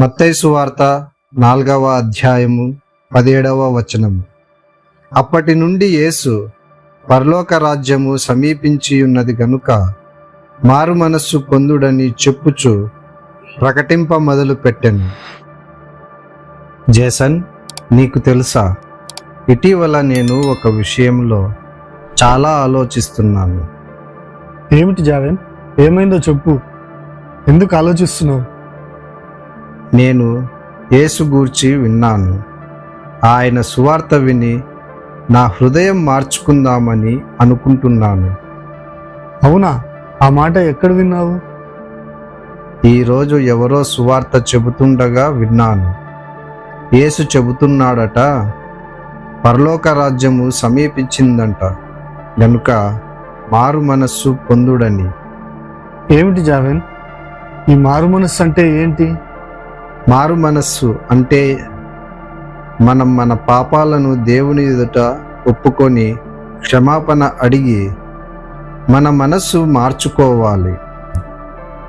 మత్తైసు వార్త నాలుగవ అధ్యాయము పదిహేడవ వచనము. అప్పటి నుండి యేసు పరలోక రాజ్యము సమీపించి ఉన్నది గనుక మారు మనస్సు పొందుడని చెప్పుచు ప్రకటింప మొదలు పెట్టెను. జేసన్ నీకు తెలుసా? ఇటీవల నేను ఒక విషయంలో చాలా ఆలోచిస్తున్నాను. ఏమిటి జావేన్? ఏమైందో చెప్పు. ఎందుకు ఆలోచిస్తున్నావు? నేను యేసు గూర్చి విన్నాను. ఆయన సువార్త విని నా హృదయం మార్చుకుందామని అనుకుంటున్నాను. అవునా? ఆ మాట ఎక్కడ విన్నావు? ఈరోజు ఎవరో సువార్త చెబుతుండగా విన్నాను. యేసు చెబుతున్నాడట పరలోక రాజ్యము సమీపించిందంట గనుక మారు మనస్సు పొందుడని. ఏమిటి జావేన్ ఈ మారు మనస్సు అంటే ఏంటి? మారు మనస్సు అంటే మనం మన పాపాలను దేవుని ఎదుట ఒప్పుకొని క్షమాపణ అడిగి మన మనస్సు మార్చుకోవాలి.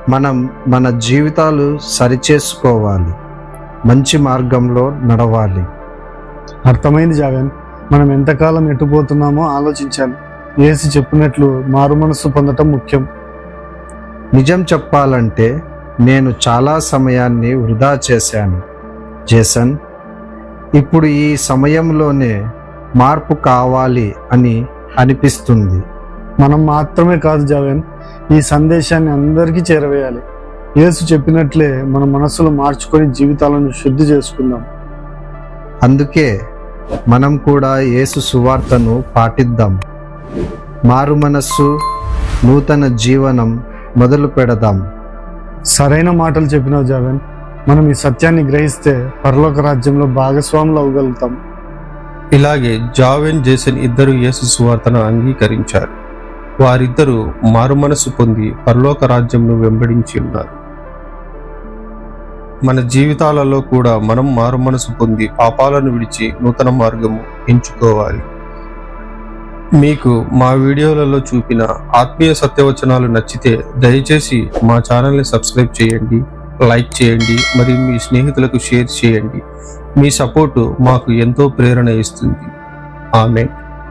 మనం మన జీవితాలు సరిచేసుకోవాలి. మంచి మార్గంలో నడవాలి. అర్థమైంది జావేన్. మనం ఎంతకాలం ఎట్టుపోతున్నామో ఆలోచించాలి. ఏసి చెప్పినట్లు మారు మనస్సు పొందటం ముఖ్యం. నిజం చెప్పాలంటే నేను చాలా సమయాన్ని వృధా చేశాను. జేసన్ ఇప్పుడు ఈ సమయంలోనే మార్పు కావాలి అని అనిపిస్తుంది. మనం మాత్రమే కాదు జావేన్ ఈ సందేశాన్ని అందరికీ చేరవేయాలి. యేసు చెప్పినట్లే మన మనస్సులు మార్చుకొని జీవితాలను శుద్ధి చేసుకుందాం. అందుకే మనం కూడా యేసు సువార్తను పాటిద్దాం. మారు మనస్సు నూతన జీవనం మొదలు పెడదాం సరైన మాటలు చెప్పినావు జగన్ మనం ఈ సత్యాన్ని గ్రహిస్తే పరలోక రాజ్యంలో భాగస్వాములు అవ్వగలుగుతాం. ఇలాగే జావెన్ జేసన్ ఇద్దరు యేసు సువార్తను అంగీకరించారు. వారిద్దరూ మారుమనసు పొంది పరలోక రాజ్యంను వెంబడించి ఉన్నారు. మన జీవితాలలో కూడా మనం మారుమనసు పొంది పాపాలను విడిచి నూతన మార్గము ఎంచుకోవాలి. మీకు మా వీడియోలలో చూపిన ఆత్మీయ సత్యవచనాలు నచ్చితే దయచేసి మా ఛానల్ని సబ్స్క్రైబ్ చేయండి లైక్ చేయండి మరియు మీ స్నేహితులకు షేర్ చేయండి. మీ సపోర్టు మాకు ఎంతో ప్రేరణ ఇస్తుంది. ఆమె